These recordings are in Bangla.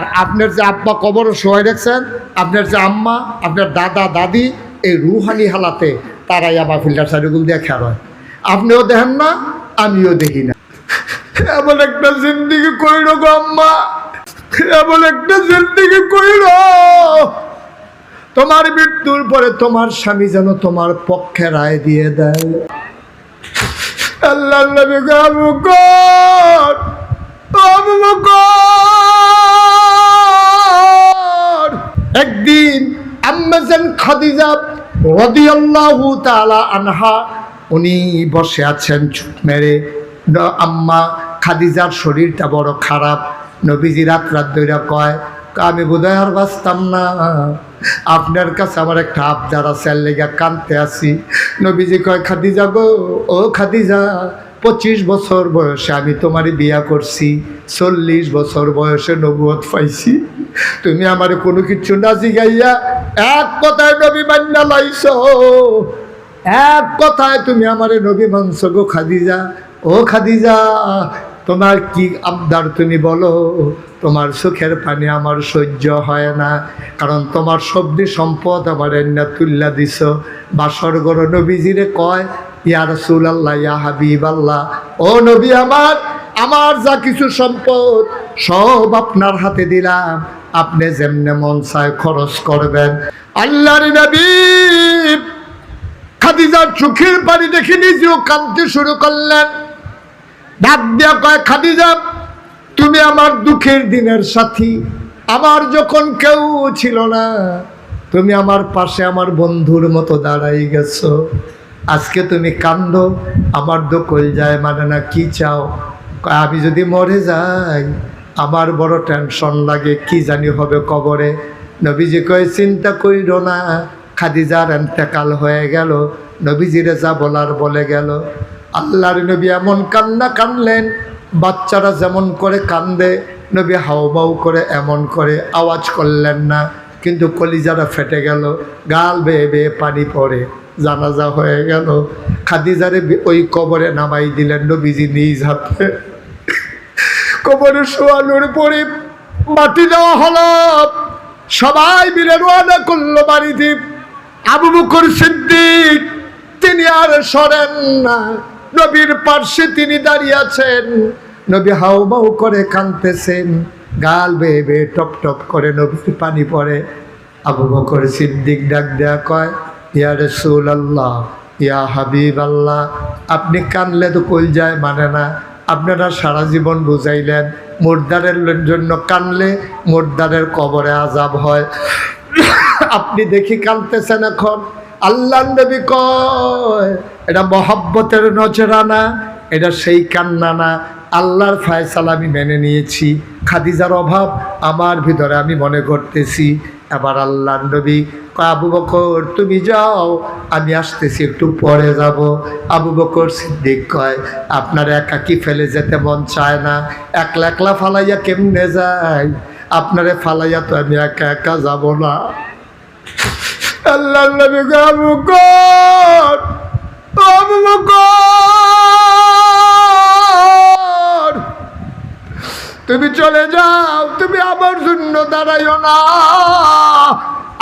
আর আপনার যে আব্বা কবরও শোয়াই রাখছেন আপনার যে আম্মা আপনার দাদা দাদি এই রুহানি হালাতে তারাই আবার ফিল্টার সাইডগুলো দিয়ে খেয়াল হয়। আপনিও দেখেন না আমিও দেখি না। এমন একটা জিন্দিগি কইল গো আম্মা এমন একটা জিন্দিগি কইল তোমার মৃত্যুর পরে তোমার স্বামী যেন তোমার পক্ষে রায় দিয়ে দেয়। আল্লাহ নবী গো আবু বকর, আবু বকর। একদিন আম্মাজান খাদিজা রাদিয়াল্লাহু তাআলা আনহা, উনি বসে আছেন চুপ মেরে। আম্মা খাদিজার শরীরটা বড় খারাপ। নবীজি রাত রাত দইরা কয় আমি বোধহয় আর বাঁচতাম না। আপনার কাছে আমার একটা আবদার আছে লেগা কানতে আসি নবীজি কয়, খাদিজা গো, ও খাদিজা পঁচিশ বছর বয়সে আমি তোমারই বিয়া করছি, চল্লিশ বছর বয়সে নবুয়ত পাইছি। তুমি আমার কোনো কিছু না জিগাইয়া এক কথায় নবী মান্না লাইছ। এক কথায় তুমি আমারে নবী মানছ গো খাদিজা। ও খাদিজা, তোমার কি আবদার তুমি বলো? তোমার সুখের পানি আমার সহ্য হয় না, কারণ তোমার সবজি সম্পদ আমার এন্না তুল্লা দিছ। বাসর গড় নবীজিরে কয় ইয়া আল্লাহ ইয়া হাবিব আল্লাহ ও আমার আমার যা কিছু সম্পদ, সব আপনার হাতে দিলাম। আপনি যেমনে মন চায় খরচ করবেন। আল্লাহর নবী খাদিজার চোখের পানি দেখে নিজেও কাঁদতে শুরু করলেন। ডাক দিয়া কয়, খাদিজা, তুমি আমার দুঃখের দিনের সাথী। আমার যখন কেউ ছিল না, তুমি আমার পাশে আমার বন্ধুর মতো দাঁড়াই গেছো। আজকে তুমি কান্দ আমার দোকল যায় মানে না, কি চাও? আমি যদি মরে যাই, আমার বড় টেনশন লাগে, কি জানি হবে কবরে? নবীজি কয়, চিন্তা কইর না, খাদিজার এন্তেকাল হয়ে গেল, নবীজিরে যা বলার বলে গেল। আল্লাহর নবী এমন কান্না কানলেন, বাচ্চারা যেমন করে কান্দে, নবী হাউবাউ করে এমন করে আওয়াজ করলেন না, কিন্তু কলিজারা ফেটে গেল, গাল বেয়ে বেয়ে পানি পড়ে। জানাজা হয়ে গেল। খাদিজারে ওই কবরে নামাই দিলেন নবীজি নিজ হাতে। কবরে শোয়ানোর পরে মাটি দেওয়া হলো। সবাই মিলে রোয়ানা করল বাড়িতে। আবু বকর সিদ্দিক, তিনি আর সরেন না। নবীর পার্শ্বে তিনি দাঁড়িয়ে আছেন। নবী হাউমাউ করে কাঁদতেছেন। গাল বেয়ে বেয়ে টপ টপ করে নবীর পানি পড়ে। আবু বকর সিদ্দিক ডাক দেয়া কয় ইয়া রসুল আল্লাহ ইয়া হাবিব আল্লাহ আপনি কানলে তো কইল যায় মানে না। আপনারা সারা জীবন বুঝাইলেন, মুর্দারের জন্য কানলে মুর্দারের কবরে আজাব হয়। আপনি দেখি কানতেছেন এখন। আল্লাহ নবী কয়, এটা মহাব্বতের মহব্বতের নজরানা, এটা সেই কান্না না। আল্লাহর ফায়সালা আমি মেনে নিয়েছি। খাদিজার অভাব আমার ভিতরে আমি মনে করতেছি। এবার আল্লাহ নবী আবু বকর, তুমি যাও, আমি আসতেছি, একটু পরে যাব। আবু বকর সিদ্দিক কয়, আপনার একাকি ফেলে যেতে মন চায় না? একলা একলা ফালাইয়া কেমনে যায়? আপনারে ফালাইয়া তো আমি একা একা যাব না। আল্লাহ নবী আবু বকর আবু বকর তুমি চলে যাও, তুমি আমার জন্য দাঁড়াইও না।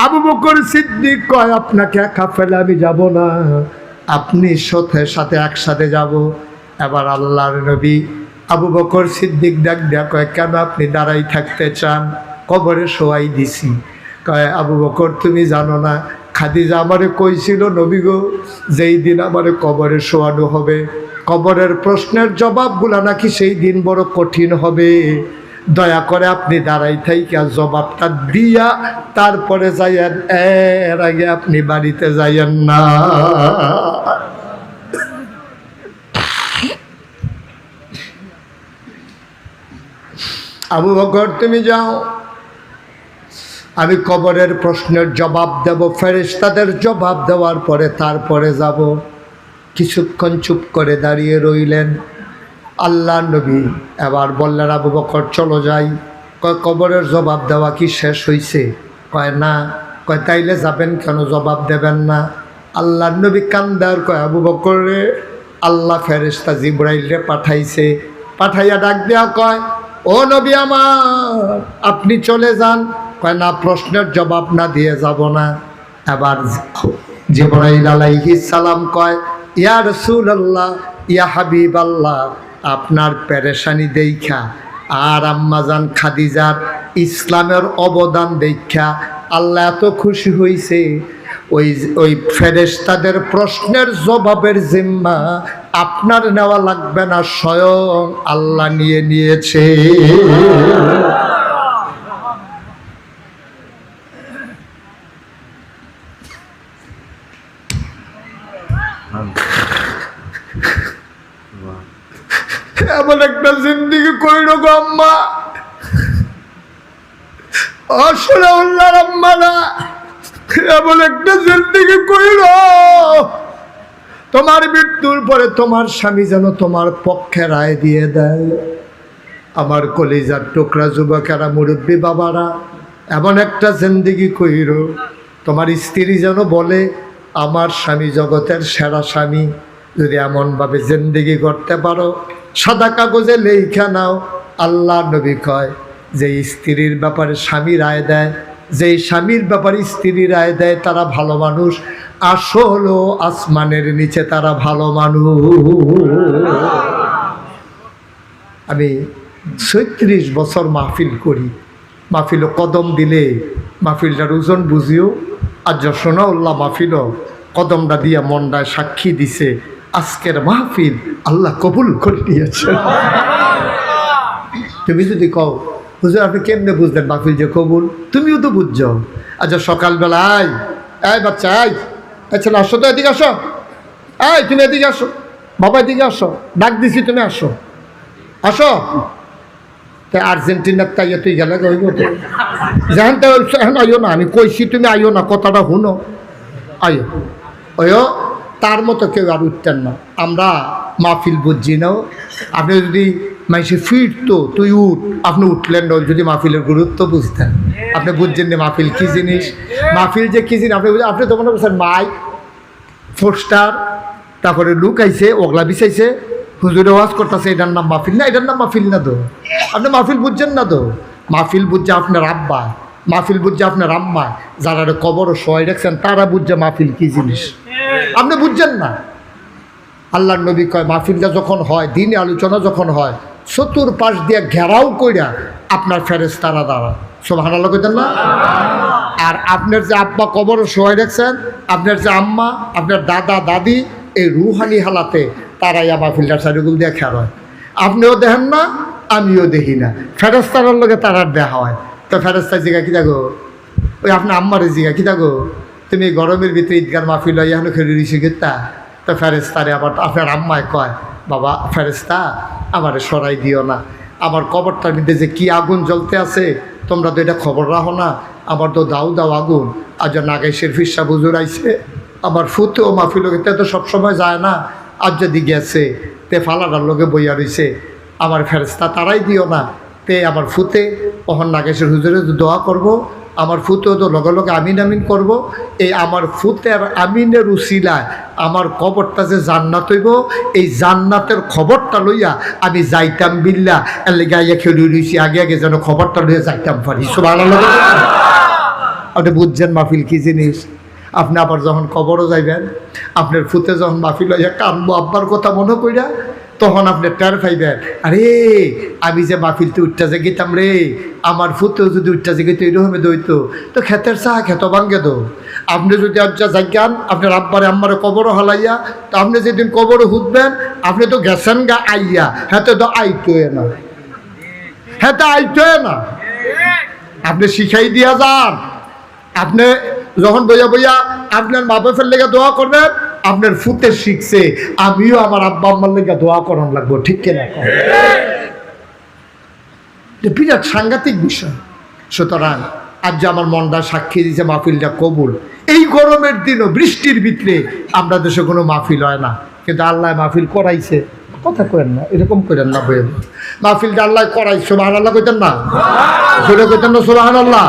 আবু বকর সিদ্দিক কয়, আপনাকে একা ফেলে আমি যাব না। আপনি সাথে সাথে একসাথে যাব। এবার আল্লাহর নবী আবু বকর সিদ্দিক ডাক দেয়া কয়, কেন আপনি দাঁড়াই থাকতে চান? কবরে শোয়াই দিছি। কয়, আবু বকর, তুমি জানো না, খাদিজা আমারে কইছিল, নবী গো, যেই দিন আমারে কবরে শোয়ানো হবে কবরের প্রশ্নের জবাবগুলা নাকি সেই দিন বড় কঠিন হবে। দয়া করে আপনি দাঁড়াই থাইকা জবাবটা দিয়া, তারপরে যাইয়েন। এর আগে আপনি বাড়িতে যাইয়েন না। আবু বকর, তুমি যাও। আমি কবরের প্রশ্নের জবাব দেব, ফেরেশতাদের জবাব দেওয়ার পরে তারপরে যাব। কিছুক্ষণ চুপ করে দাঁড়িয়ে রইলেন। আল্লাহ নবী। এবার বললেন, আবু বকর, চলো যাই। কয়, কবরের জবাব দেওয়া কি শেষ হইছে? কয়, না। কয়, তাইলে যাবেন কেন? জবাব দেবেন না। আল্লাহ নবী কান্দার কয়, আবু বকর আল্লাহ ফেরেস্তা জিব্রাইল রে পাঠাইছে। পাঠাইয়া ডাক দেওয়া কয়, ও নবী আমার, আপনি চলে যান। কয়, না, প্রশ্নের জবাব না দিয়ে যাব না। এবার জিবরাইল আলাইহিস সালাম কয় ইয়া রাসূলুল্লাহ, ইয়া হাবিব আল্লাহ আপনার পেরেশানি দেখা আর আম্মাজান খাদিজার ইসলামের অবদান দেখা আল্লাহ এত খুশি হয়েছে ওই ওই ফেরেশতাদের প্রশ্নের জবাবের জিম্মা আপনার নেওয়া লাগবে না, স্বয়ং আল্লাহ নিয়ে নিয়েছে এমন একটা জিন্দিগি কইল গো আম্মা? আসলে উল্লার আম্মা না, এমন একটা জিন্দিগি কইল তোমার মৃত্যুর পরে তোমার স্বামী যেন তোমার পক্ষে রায় দিয়ে দেয়। আমার কলিজার টুকরা যুবকেরা, মুরব্বী বাবারা, এমন একটা জিন্দিগি কইর, তোমার স্ত্রী যেন বলে, আমার স্বামী জগতের সেরা স্বামী, যদি এমনভাবে জিন্দিগি করতে পারো সাদা কাগজে লেখা নাও আল্লাহ নবী কয় যে স্ত্রীর ব্যাপারে স্বামী রায় দেয় যে স্বামীর ব্যাপারে স্ত্রী রায় দেয়, তারা ভালো মানুষ। আসলো আসমানের নিচে তারা ভালো মানুষ। আমি ছত্রিশ বছর মাহফিল করি। মাহফিল কদম দিলে মাহফিলটার ওজন বুঝিও। আর যশোনা উল্লাহ মাহফিল কদমটা দিয়ে মন্ডায় সাক্ষী দিছে। আজকের মাহফিল আল্লাহ কবুল করে নিয়েছে। তুমি যদি কও, হুজুর, আপনি কেমনে বুঝলেন মাহফিল যে কবুল? তুমিও তো বুঝছ। আচ্ছা সকালবেলা আয়। আয় বাচ্চা, আয়। আচ্ছা আসো তো, এদিকে আসো। আয়, তুমি এদিকে আসো। বাবা, এদিকে আসো। ডাক দিছি, তুমি আসো। আসো। তা আর্জেন্টিনার তাই তুই গেলে কইব যেহেন তাই আইও না, আমি কইছি, তুমি আইও না, কথাটা শুনো। আইও। ওয়ো তার মতো কেউ আর উঠতেন না। আমরা মাহফিল বুঝছি নাও আপনি যদি মাইসে ফিরতো, তুই উঠ। আপনি উঠলেন না, যদি মাহফিলের গুরুত্ব বুঝতেন। আপনি বুঝছেন না মাহফিল কী জিনিস? মাহফিল যে কী জিনিস? আপনি আপনি তো মনে করছেন মাইক ফোস্টার তারপরে লুক আইছে ওগলা বিছাইছে। হুজুরে ওয়াজ করতেছে, এটার নাম মাহফিল না, এটার নাম মাহফিল না তো। আপনি মাহফিল বুঝছেন না তো? মাহফিল বুঝছে আপনার আব্বা, মাহফিল বুঝছে আপনার আম্মা। যারা কবর সবাই রাখছেন, তারা বুঝছে মাহফিল কী জিনিস। আপনি বুঝছেন না? আল্লাহর নবী কয়, মাহফিলটা যখন হয়, দিনে আলোচনা যখন হয়, চতুর পাশ দিয়ে ঘেরাও কইরা আপনার ফেরেস তারা দাঁড়া সব হানালো কইতেন না? আর আপনার যে আব্বা কবর সবাই রাখছেন, আপনার যে আম্মা, আপনার দাদা, দাদি, এই রুহানি হালাতে তারাই আমার ফিল্টার সাইডগুল দিয়ে খেয়াল হয়। আপনিও দেখেন না, আমিও দেখি না। ফেরেস্তার লোকে তারার দেখা হয়। তো ফেরেস্তার জিগা কি থাকো ওই আপনার আম্মার জিগা কি থাকো তুমি গরমের ভিতরে ঈদগার মাহফিল হয়, এখনও খেলে ঋষি গেতা। তো ফেরেস্তারে আবার আপনার আম্মায় কয়, বাবা ফেরেস্তা আমারে সরাই দিও না। আমার কবরটার মধ্যে যে কি আগুন জ্বলতে আছে, তোমরা তো এটা খবর রাখো না। আমার তো দাও দাও আগুন। আজ নাগেশের ফিসা বুজুর আইছে, আমার ফুতে ও মাহফিল লোকে তো সবসময় যায় না। আজ যদি গেছে তে ফালাটার লোকে বইয়া রইছে, আমার ফেরেস্তা তারাই দিও না। তে আমার ফুতে ওহন নাগেশের হুজুরে দোয়া করব আমার ফুতেও তো লগে লগে আমিন আমিন করব। এই আমার ফুতের আমিনের উসিলায় আমার কবরটা যে জান্নাত হইব, এই জান্নাতের খবরটা লইয়া আমি যাইতাম বিল্লা। এর লেগে খেলি রইছি, আগে আগে যেন খবরটা লইয়া যাইতাম পারি। সুবহানাল্লাহ। আপনি বুঝছেন মাহফিল কি জিনিস? আপনি আবার যখন কবরও যাইবেন, আপনার ফুতে যখন মাহফিল হইয়া কানবো, আব্বার কথা মনে কইরা তখন আপনি টের পাইবেন। আরে, আমি যে মাহফিলতে উঠতে যে গেতাম রে, আমার ফুতেও যদি উঠতে যে গেতো এরকমে দইতো। তো খেতের চা খেত ভাঙ্গে দো। আপনি যদি আজ্জা জাগান আপনার আব্বারে আম্মারে কবরও হালাইয়া, তো আপনি যেদিন কবরও হুদবেন, আপনি তো গেছেন গা আইয়া হ্যাঁ তো আইতোয়ে না। হ্যাঁ তো আইতোয়ে না। আপনি শিখাই দিয়া যান। আপনি যখন বইয়া বইয়া আপনার মা বাপের লেগে দোয়া করবেন আপনার ফুতে শিখছে, আমিও আমার আব্বা আম্মার লেগে দোয়া করান লাগবো, ঠিক কিনা বিরাট সাংঘাতিক বিষয়। সুতরাং আজ যে আমার মনটা সাক্ষী দিয়েছে মাহফিলটা কবুল। এই গরমের দিনও বৃষ্টির ভিতরে আমরা দেশে কোনো মাহফিল হয় না। কিন্তু আল্লাহ মাহফিল করাইছে। কথা করেন না, এরকম করেন না বইয়ের মাহফিলটা আল্লাহ করাই সোহান আল্লাহ কইতেন না? সেটা কইতেন না সোহান আল্লাহ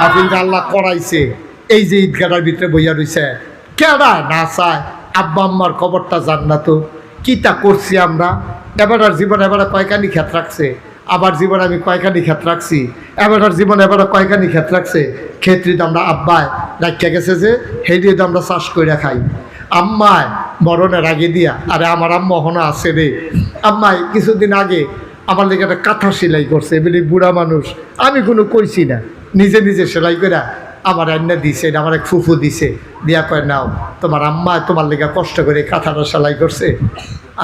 মাহফিলটা আল্লাহ করাইছে। এই যে ঈদগাটার ভিতরে বইয়া রইছে কেডা না চায়? আব্বা আম্মার খবরটা জান না তো। করছি আমরা? এবার জীবন এবার কয়কানি খেত রাখছে? আবার জীবন আমি কয়খানি ক্ষেত রাখছি? এবার জীবন এবার কয়খানি ক্ষেত রাখছে? ক্ষেত্রে তো আমরা আব্বায় রাখিয়া গেছে যে তো আমরা চাষ করে খাই। আম্মায় মরণের আগে দিয়া, আরে আমার আম্মা হনো আছে রে। আম্মায় কিছুদিন আগে আমার লেগে একটা কাঁথা সেলাই করছে, বলি বুড়া মানুষ, আমি কোনো কইছি না। নিজে নিজে সেলাই করে আমার রান্না দিছে আমার এক ফুফু দিছে। দিয়া কয়, নাও, তোমার আম্মা তোমার লেগে কষ্ট করে কাঁথাটা সেলাই করছে।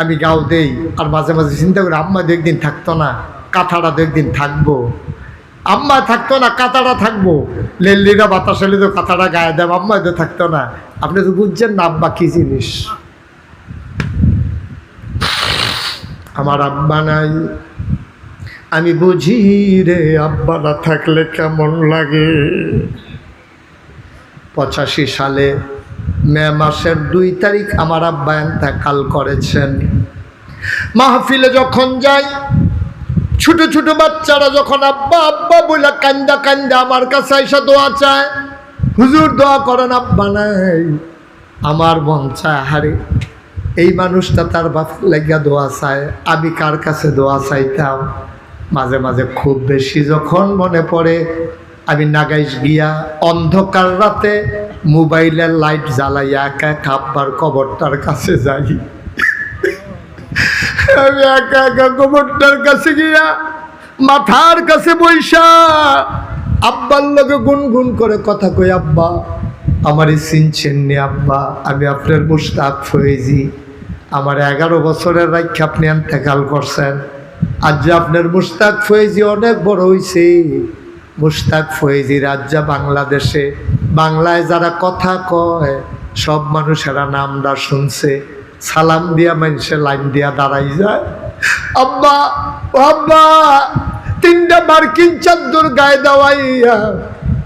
আমি গাও দেই। আর মাঝে মাঝে চিন্তা করি, আম্মা দু একদিন থাকতো না, কাঁথাটা দু একদিন থাকব। আম্মা থাকতো না, কাঁথাটা থাকব। লেল্লিরা বাতাস হলে তো কাঁথাটা গায়ে দেব আম্মা তো থাকতো না। আপনি তো বুঝছেন না আব্বা কী জিনিস। আমার আব্বা নাই। আমি বুঝি রে আব্বা না থাকলে কেমন লাগে? পঁচাশি সালে মে মাসের দুই তারিখ আমার আব্বা এন্তেকাল করেছেন। মাহফিলে যখন যাই, ছোট ছোট বাচ্চারা যখন আব্বা আব্বা বলে কান্দা কান্দা আমার কাছে এসে দোয়া চায়, হুজুর, দোয়া করেন, আব্বা নাই। আমার মন চায়, হারে, এই মানুষটা তার বাপ লাগিয়া দোয়া চায়, আমি কার কাছে দোয়া চাইতাম? মাঝে মাঝে খুব বেশি যখন মনে পড়ে আমি নাগাইশ গিয়া অন্ধকার রাতে মোবাইলের লাইট জ্বালাইয়া একা আব্বার কবরটার কাছে যাই। আমি একা একা কবরটার কাছে গিয়া মাথার কাছে বৈশা আব্বার লগে গুনগুন করে কথা কই, আব্বা আমারই চিনছেন নি, আব্বা। আমি আপনার মুস্তাক ফয়েজি। আমার এগারো বছরের রাখি আপনি এন্তেকাল করছেন। আজ যে আপনার মুস্তাক ফয়েজি অনেক বড় হয়েছে মুস্তাক ফয়েজি, রাজ্যা বাংলাদেশে, বাংলায় যারা কথা কয়, সব মানুষেরা নামটা শুনছে। সালাম দিয়া মানুষের লাইন দিয়া দাঁড়াই যায়। আব্বা আব্বা, তিনটা মার্কিন চাদ্দর গায়ে দেওয়াইয়া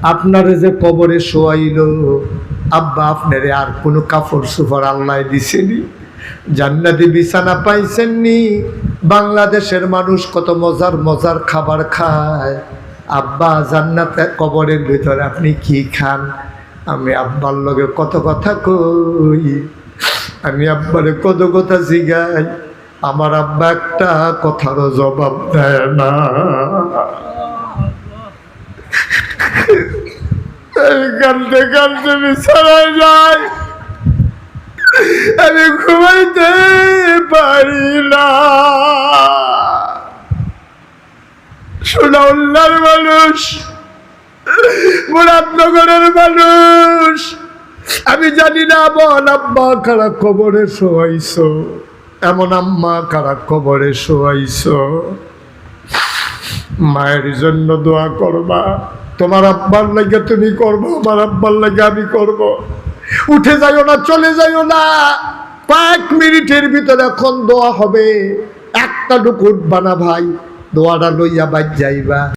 আপনারে যে কবরে শোয়াইল। আব্বা, আপনারে আর কোনো কাপড় সুপর আল্লাহ দিছেনি। জান্নাতি বিছানা পাইছেননি। বাংলাদেশের মানুষ কত মজার মজার খাবার খায়। আব্বা, জান্নাতে কবরের ভিতরে আপনি কি খান? আমি আব্বার লগে কত কথা কই? আমি আব্বারে কত কথা জিগাই। আমার আব্বা একটা কথারও জবাব দেয় না। আমি কান্দতে কান্দতে বিছানায় যাই। আমি ঘুমাইতে পারি না। সোনাউল্লার মানুষ, মুরাদনগরের মানুষ। আমি জানি না এমন আম্মা কারা কবরে শোয়াইছ? এমন আম্মা কারা কবরে শোয়াইছ? মায়ের জন্য দোয়া করবা। তোমার আব্বার লাগে তুমি করব, আমার আব্বার লাগে আমি করব। উঠে যাইও না, চলে যাইও না। কয়েক মিনিটের ভিতরে এখন দোয়া হবে। একটা ডুকুট বানা ভাই দোয়াটা লইয়া বাজ যাইবা